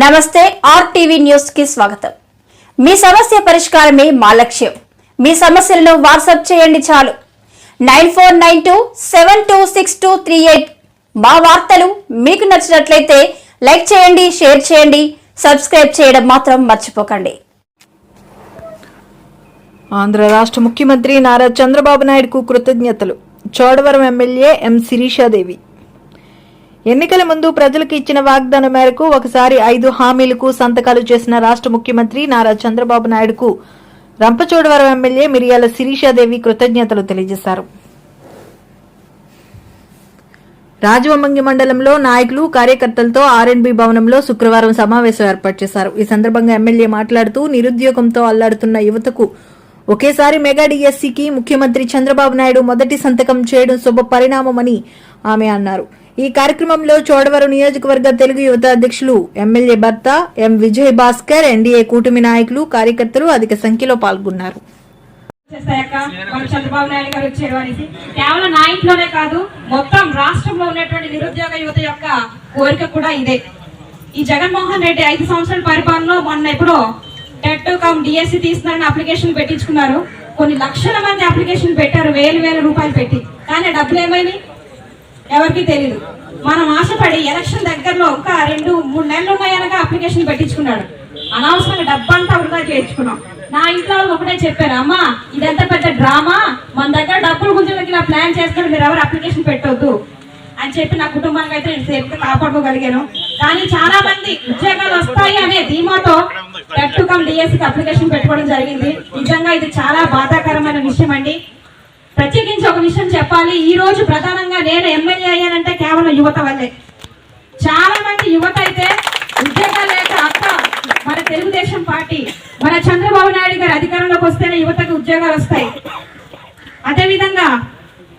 నమస్తే ఆర్టీవీ న్యూస్కి స్వాగతం. మీ సమస్య పరిష్కారమే మా లక్ష్యం. మీ సమస్యలను వాట్సాప్ చేయండి చాలు. Nine four nine two seven two six two three eight మా వార్తలు మీకు నచ్చినట్లయితే లైక్ చేయండి షేర్ చేయండి సబ్స్క్రైబ్ చేయడం మాత్రం మర్చిపోకండి. ఆంధ్ర రాష్ట్ర ముఖ్యమంత్రి నారా చంద్రబాబు నాయుడుకు కృతజ్ఞతలు. Chodavaram MLA M Sirishadevi. ఎన్నికల ముందు ప్రజలకు ఇచ్చిన వాగ్దానం మేరకు ఒకసారి ఐదు హామీలకు సంతకాలు చేసిన రాష్ట్ర ముఖ్యమంత్రి నారా చంద్రబాబు నాయుడుకు రంపచోడవరం ఎమ్మెల్యే మిరియాల శిరీషాదేవి కృతజ్ఞతలు తెలియజేశారు. రాజవమంగి మండలంలో నాయకులు కార్యకర్తలతో ఆర్ఎండ్బి భవనంలో శుక్రవారం సమావేశం ఏర్పాటు చేశారు. ఈ సందర్భంగా ఎమ్మెల్యే మాట్లాడుతూ నిరుద్యోగంతో అల్లాడుతున్న యువతకు ఒకేసారి మెగా డిఎస్సికి ముఖ్యమంత్రి చంద్రబాబు నాయుడు మొదటి సంతకం చేయడం శుభ పరిణామమని ఆమె అన్నారు. ఈ కార్యక్రమంలో చోడవరం నియోజకవర్గ తెలుగు యువత అధ్యక్షులు ఎమ్మెల్యే భర్త ఎం విజయ్ భాస్కర్ ఎన్డీఏ కూటమి నాయకులు కార్యకర్తలు అధిక సంఖ్యలో పాల్గొన్నారు. చంద్రబాబు నాయుడు గారు వచ్చారు అనేసి. కేవలం నా ఇంట్లోనే కాదు మొత్తం రాష్ట్రంలో ఉన్నటువంటి నిరుద్యోగ యువత యొక్క కోరిక కూడా ఇదే. ఈ జగన్మోహన్ రెడ్డి ఐదు సంవత్సరాల పరిపాలనలో మొన్న ఎప్పుడో టెట్ కమ్ డిఎస్సి తీస్తున్నారని అప్లికేషన్ పెట్టించుకున్నారు. కొన్ని లక్షల మంది అప్లికేషన్ పెట్టారు. వేలు వేల రూపాయలు పెట్టి. కానీ డబ్బులు ఏమైనాయి ఎవరికి తెలియదు మనం ఆశపడి ఎలక్షన్ దగ్గరలో ఒక రెండు మూడు నెలలు ఉన్నాయనగా అప్లికేషన్ పెట్టించుకున్నాడు. అనవసరంగా డబ్బంతా వృధా చేయించుకున్నాం. నా ఇంట్లో వాళ్ళు ఒకటే చెప్పారు అమ్మ ఇదంతా పెద్ద డ్రామా? మన దగ్గర డబ్బులు గురించి ఇలా ప్లాన్ చేసుకుని మీరు ఎవరు అప్లికేషన్ పెట్టొద్దు. అని చెప్పి నా కుటుంబానికి అయితే నేను సేఫ్గా కాపాడుకోగలిగాను. కానీ చాలా మంది ఉద్యోగాలు వస్తాయి అనే ధీమాతో టెట్ కమ్ డిఎస్సికి అప్లికేషన్ పెట్టుకోవడం జరిగింది. నిజంగా ఇది చాలా బాధాకరమైన విషయం అండి. ప్రత్యేకించి ఒక విషయం చెప్పాలి. ఈ రోజు ప్రధానంగా నేను ఎమ్మెల్యే అయ్యానంటే కేవలం యువత వల్లే. చాలా మంది యువత అయితే ఉద్యోగాలు లేక అక్క మన తెలుగుదేశం పార్టీ మన చంద్రబాబు నాయుడు గారు అధికారంలోకి వస్తేనే యువతకు ఉద్యోగాలు వస్తాయి. అదేవిధంగా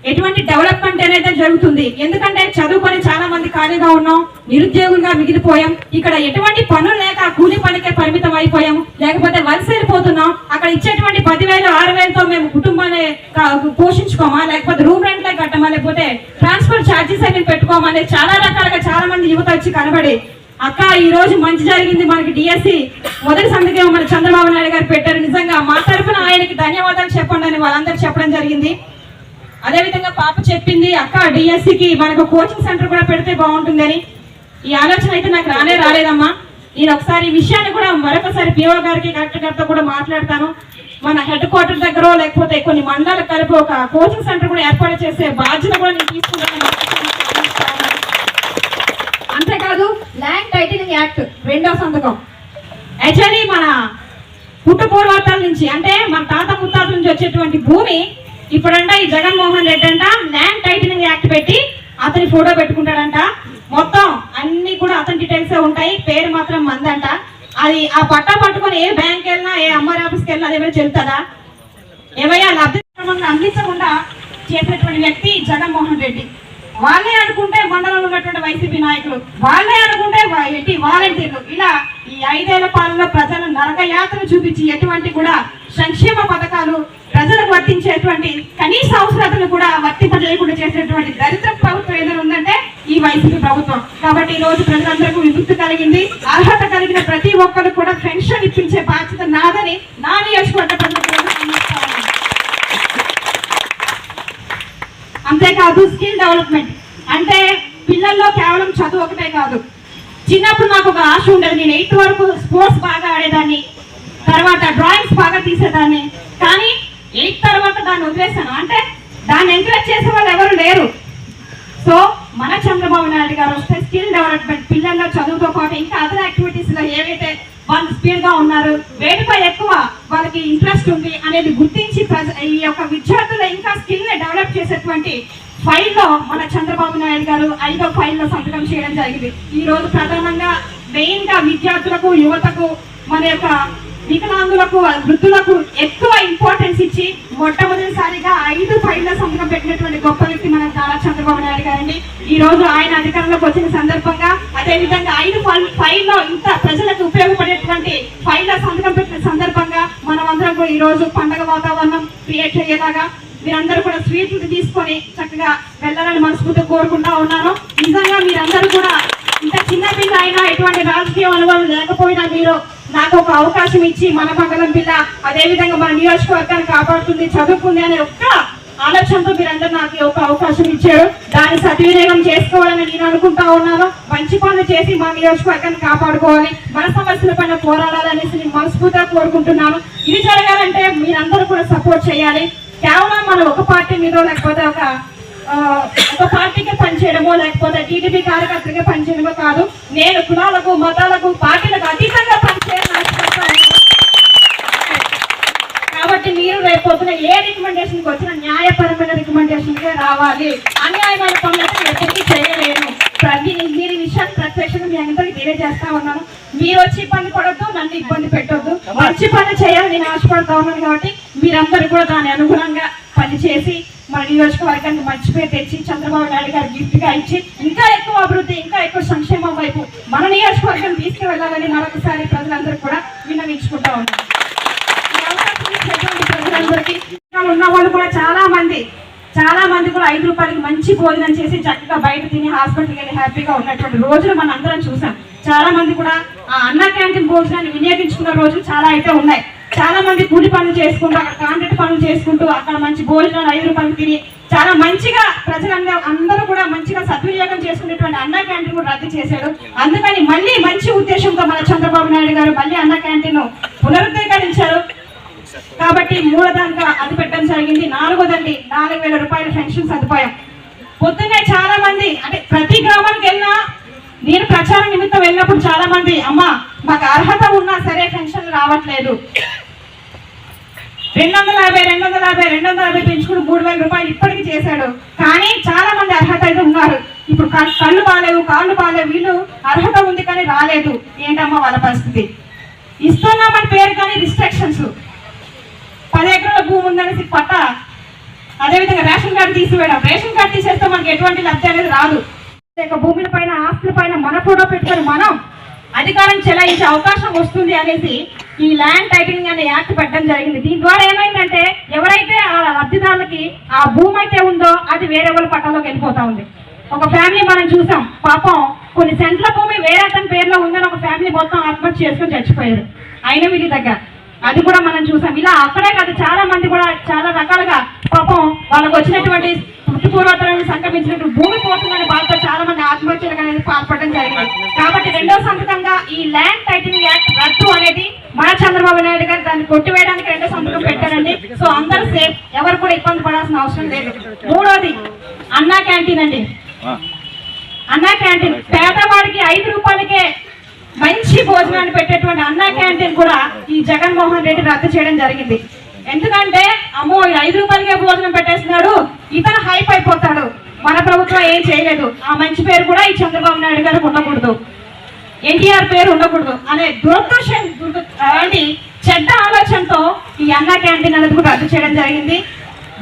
ఎటువంటి డెవలప్మెంట్ అనేది జరుగుతుంది. ఎందుకంటే చదువుకొని చాలా మంది ఖాళీగా ఉన్నాం నిరుద్యోగులుగా మిగిలిపోయాం. ఇక్కడ ఎటువంటి పనులు లేక కూలి పనికే పరిమితం అయిపోయాం. లేకపోతే వలస వెళ్ళిపోతున్నాం. అక్కడ ఇచ్చేటువంటి పదివేలు ఆరు వేలతో మేము కుటుంబాన్ని పోషించుకోమా? లేకపోతే రూమ్ రెంట్లే కట్టమా? లేకపోతే ట్రాన్స్ఫర్ ఛార్జెస్ అవి పెట్టుకోమని చాలా రకాలుగా చాలా మంది యువత వచ్చి కనబడి అక్క ఈ రోజు మంచి జరిగింది మనకి డిఎస్సి మొదటి సంతకం మన చంద్రబాబు నాయుడు గారు పెట్టారు. నిజంగా మా తరఫున ఆయనకి ధన్యవాదాలు చెప్పండి అని వాళ్ళందరూ చెప్పడం జరిగింది. అదే విధంగా పాప చెప్పింది అక్క డిఎస్సి కి మనకు కోచింగ్ సెంటర్ కూడా పెడితే బాగుంటుందని. ఈ ఆలోచన అయితే నాకు రానే రాలేదమ్మా. నేను ఒకసారి ఈ విషయాన్ని కూడా మరొకసారి పిఓ గారికి కలెక్టర్ గారితో కూడా మాట్లాడతాను. మన హెడ్ క్వార్టర్ దగ్గర లేకపోతే కొన్ని మండలాలు కలిపి ఒక కోచింగ్ సెంటర్ కూడా ఏర్పాటు చేసే బాధ్యత కూడా నేను తీసుకుంటాను అంతేకాదు ల్యాండ్ టైటిలింగ్ యాక్ట్ రెండో సంతకం. యాక్చువల్లీ మన పుట్టు పూర్వతాల నుంచి అంటే మన తాత ముత్తాతల నుంచి వచ్చేటువంటి భూమి ఇప్పుడంట ఈ జగన్మోహన్ రెడ్డి అంట ల్యాండ్ టైటిలింగ్ యాక్ట్ పెట్టి అతని ఫోటో పెట్టుకుంటాడంట. మొత్తం అన్ని కూడా అతని డీటెయిల్స్ ఉంటాయి పేరు మాత్రం మందంట. అది ఆ పట్టా పట్టుకొని ఏ బ్యాంక్ వెళ్ళినా ఏ అమ్మాయి ఆఫీస్కి వెళ్ళినా అదేమైనా చెల్లుతుందా ఏమయ్యా లబ్ధి క్రమంగా అందించకుండా చేసినటువంటి వ్యక్తి జగన్మోహన్ రెడ్డి. వాళ్ళే అనుకుంటే మండలంలో ఉన్నటువంటి వైసీపీ నాయకులు వాళ్ళే అనుకుంటే ఎట్టి వాలంటీర్లు. ఇలా ఈ ఐదేళ్ళ పాలనలో ప్రజలు నరకయాత్ర చూపించి ఎటువంటి కూడా సంక్షేమ పథకాలు ప్రజలకు వర్తించేటువంటి కనీస అవసరాలను కూడా వర్తింపజేయకుండా చేసేటువంటి దరిద్ర ప్రభుత్వం ఏదైనా ఉందంటే ఈ వైసీపీ ప్రభుత్వం. కాబట్టి ఈ రోజు ప్రజలందరికీ విముక్తి కలిగింది. అర్హత కలిగిన ప్రతి ఒక్కరు కూడా పెన్షన్ ఇప్పించే బాధ్యత నాదని నా నియోజకవర్గ అంతేకాదు స్కిల్ డెవలప్మెంట్. అంటే పిల్లల్లో కేవలం చదువు ఒకటే కాదు. చిన్నప్పుడు నాకు ఒక ఆశ ఉండేది. నేను ఎయిత్ వరకు స్పోర్ట్స్ బాగా ఆడేదాన్ని. తర్వాత డ్రాయింగ్స్ బాగా తీసేదాన్ని. కానీ లీక్ తర్వాత దాన్ని వదిలేసాను అంటే దాన్ని ఎంకరేజ్ చేసే వాళ్ళు ఎవరు లేరు. సో మన చంద్రబాబు నాయుడు గారు వస్తే స్కిల్ డెవలప్మెంట్ పిల్లల్లో చదువుతో పాటు ఇంకా అదర్ యాక్టివిటీస్లో ఏవైతే వాళ్ళు స్పీడ్గా ఉన్నారు వేటిపై ఎక్కువ వాళ్ళకి ఇంట్రెస్ట్ ఉంది అనేది గుర్తించి ప్రజ- ఈ యొక్క విద్యార్థులు ఇంకా స్కిల్ని డెవలప్ చేసేటువంటి ఫైల్లో మన చంద్రబాబు నాయుడు గారు ఐదో ఫైల్లో సంతకం చేయడం జరిగింది. ఈ రోజు ప్రధానంగా మెయిన్గా విద్యార్థులకు యువతకు మన యొక్క వికలాంగులకు వృద్ధులకు ఎక్కువ ఇంపార్టెన్స్ ఇచ్చి మొట్టమొదటిసారిగా ఐదు ఫైళ్ళ సంతకం పెట్టినటువంటి గొప్ప వ్యక్తి మన నారా చంద్రబాబు నాయుడు గారండి. ఈ రోజు ఆయన అధికారంలోకి వచ్చిన సందర్భంగా అదేవిధంగా ఐదు ఫైల్లో ఇంత ప్రజలకు ఉపయోగపడేటువంటి ఫైళ్ళ సంతకం పెట్టిన సందర్భంగా మనం అందరం కూడా ఈ రోజు పండగ వాతావరణం క్రియేట్ అయ్యేలాగా మీరందరూ కూడా స్వీట్లు తీసుకొని చక్కగా వెళ్ళాలని మనస్ఫూర్తిగా కోరుకుంటా ఉన్నాను. నిజంగా మీరందరూ కూడా ఇంత చిన్న పిల్ల అయినా ఎటువంటి రాజకీయ అనుభవం లేకపోయినా మీరు నాకు ఒక అవకాశం ఇచ్చి మన మంగళం పిల్ల అదేవిధంగా మన నియోజకవర్గాన్ని కాపాడుతుంది చదువుకుంది అనే ఒక్క ఆలోచనతో మీరందరూ నాకు ఒక అవకాశం ఇచ్చారు. దాన్ని సద్వినియోగం చేసుకోవాలని నేను అనుకుంటా ఉన్నాను. మంచి పనులు చేసి మా నియోజకవర్గాన్ని కాపాడుకోవాలి. మన సమస్యల పైన పోరాడాలనేసి నేను మనస్ఫూర్తిగా కోరుకుంటున్నాను. ఇది జరగాలంటే మీరందరూ కూడా సపోర్ట్ చేయాలి. కేవలం మనం ఒక పార్టీ మీద లేకపోతే ఒక ఒక పార్టీకి పనిచేయడమో లేకపోతే టీడీపీ కార్యకర్తగా పనిచేయడమో కాదు. నేను కులాలకు మతాలకు పార్టీలకు అతీతంగా పనిచేయాలని ఆశపడతా ఉన్నాను. కాబట్టి మీరు రేపు పొద్దున ఏ రికమెండేషన్కి వచ్చినా న్యాయపరమైన రావాలి. అన్యాయమైన పనులైతే ఎప్పటికీ చేయలేను. ప్రతి మీరు విషయాన్ని ప్రత్యక్షంగా మీ అందరికీ తెలియజేస్తా ఉన్నాను. మీరు వచ్చి ఇబ్బంది పడద్దు నన్ను ఇబ్బంది పెట్టొద్దు. మంచి పని చేయాలని నేను ఆశపడతా ఉన్నాను కాబట్టి మీరందరూ కూడా దాని అనుగుణంగా పనిచేసి మన నియోజకవర్గానికి మంచి పేరు తెచ్చి చంద్రబాబు నాయుడు గారు గిఫ్ట్గా ఇచ్చి ఇంకా ఎక్కువ అభివృద్ధి ఇంకా ఎక్కువ సంక్షేమం వైపు మన నియోజకవర్గం తీసుకువెళ్ళాలని మరొకసారి ప్రజలందరూ కూడా విన్నవించుకుంటా ఉన్నాను ప్రజలందరికీ ఉన్న వాళ్ళు కూడా చాలా మంది చాలా మంది కూడా ఐదు రూపాయలకి మంచి భోజనం చేసి చక్కగా బయట తిని హాస్పిటల్కి వెళ్ళి హ్యాపీగా ఉన్నటువంటి రోజులు మనం అందరం చూసాం. చాలా మంది కూడా ఆ అన్న క్యాంటీన్ భోజనాన్ని వినియోగించుకున్న రోజులు చాలా అయితే ఉన్నాయి. చాలా మంది కూలి పనులు చేసుకుంటూ అక్కడ కాంట్రాక్ట్ పనులు చేసుకుంటూ అక్కడ మంచి భోజనాలు ఐదు రూపాయలు తిని చాలా మంచిగా ప్రజలందరూ అందరూ కూడా మంచిగా సద్వినియోగం చేసుకునేటువంటి అన్న క్యాంటీన్ కూడా రద్దు చేశాడు అందుకని మళ్ళీ మంచి ఉద్దేశంతో మన చంద్రబాబు నాయుడు గారు మళ్ళీ అన్న క్యాంటీన్ పునరుద్ధీకరించారు. కాబట్టి మూలధనంగా అది పెట్టడం జరిగింది. నాలుగోదండి నాలుగు వేల రూపాయల పెన్షన్ సదుపాయం. పొద్దున్నే చాలా మంది అంటే ప్రతి గ్రామానికి వెళ్ళినా నేను ప్రచారం నిమిత్తం వెళ్ళినప్పుడు చాలా మంది అమ్మ మాకు అర్హత ఉన్నా సరే పెన్షన్ రావట్లేదు. రెండు వందల యాభై రెండు వందల యాభై రెండు వందల యాభై పెంచుకుని మూడు వేల రూపాయలు ఇప్పటికి చేశాడు. కానీ చాలా మంది అర్హత అయితే ఉన్నారు. ఇప్పుడు కళ్ళు- కళ్ళు బాగాలేవు కాళ్ళు బాగాలేవు వీళ్ళు అర్హత ఉంది కానీ రాలేదు. ఏంటమ్మా వాళ్ళ పరిస్థితి? ఇస్తున్నామని పేరు కానీ రిస్ట్రిక్షన్స్ పది ఎకరాల భూమి ఉందనేసి పట్ట. అదేవిధంగా రేషన్ కార్డు తీసివేయడం. రేషన్ కార్డు తీసేస్తే మనకి ఎటువంటి లబ్ధి అనేది రాదు. ఇక భూముల పైన ఆస్తుల పైన మన ఫోటో పెట్టుకొని మనం అధికారం చెలాయించే అవకాశం వస్తుంది అనేసి ఈ ల్యాండ్ టైటిలింగ్ అనే యాక్ట్ పెట్టడం జరిగింది. దీని ద్వారా ఏమైందంటే ఎవరైతే ఆ లబ్ధిదారులకి ఆ భూమి అయితే ఉందో అది వేరే వాళ్ళ పట్టంలోకి వెళ్ళిపోతా ఉంది. ఒక ఫ్యామిలీ మనం చూసాం. పాపం కొన్ని సెంట్ల భూమి వేరే అతని పేరులో ఉందని ఒక ఫ్యామిలీ మొత్తం ఆత్మహత్య చేసుకొని చచ్చిపోయారు. అయిన వీరి దగ్గర. అది కూడా మనం చూసాం. ఇలా అక్కడే కాదు చాలా మంది కూడా చాలా రకాలుగా పాపం వాళ్ళకు వచ్చినటువంటి పూర్వతరాన్ని సంక్రమించినటువంటి భూమి పోతుందని బాధతో చాలా మంది ఆత్మహత్యలకు అనేది పాల్పడడం జరిగింది. కాబట్టి రెండో సంతకంగా ఈ ల్యాండ్ టైటిలింగ్ యాక్ట్ రద్దు అనేది మన చంద్రబాబు నాయుడు గారు దాన్ని కొట్టివేయడానికి రెండో సంతకం పెట్టారండి. సో అందరూ సేఫ్ ఎవరు కూడా ఇబ్బంది పడాల్సిన అవసరం లేదు. మూడోది అన్నా క్యాంటీన్ అండి. అన్నా క్యాంటీన్. పేదవాడికి ఐదు రూపాయలకే అన్నా క్యాంటీన్ కూడా ఈ జగన్మోహన్ రెడ్డి రద్దు చేయడం జరిగింది. ఎందుకంటే అమ్మో ఐదు రూపాయలకే భోజనం పెట్టేస్తున్నాడు ఇతను హైప్ అయిపోతాడు. మన ప్రభుత్వం ఏం చేయలేదు. ఆ మంచి పేరు కూడా ఈ చంద్రబాబు నాయుడు గారికి ఉండకూడదు. ఎన్టీఆర్ పేరు ఉండకూడదు అనే దురదృష్టం అలాంటి చెడ్డ ఆలోచనతో ఈ అన్నా క్యాంటీన్ అనేది కూడా రద్దు చేయడం జరిగింది.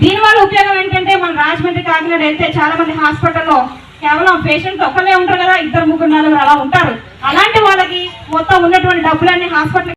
దీనివల్ల ఉపయోగం ఏంటంటే మన రాజమండ్రి కాకినాడ వెళ్తే చాలా మంది హాస్పిటల్లో కేవలం పేషెంట్ ఒకళ్ళే ఉంటారు కదా ఇద్దరు ముగ్గురు నలుగురు అలా ఉంటారు. అలాంటి వాళ్ళకి మొత్తం ఉన్నటువంటి డబ్బులన్నీ హాస్పిటల్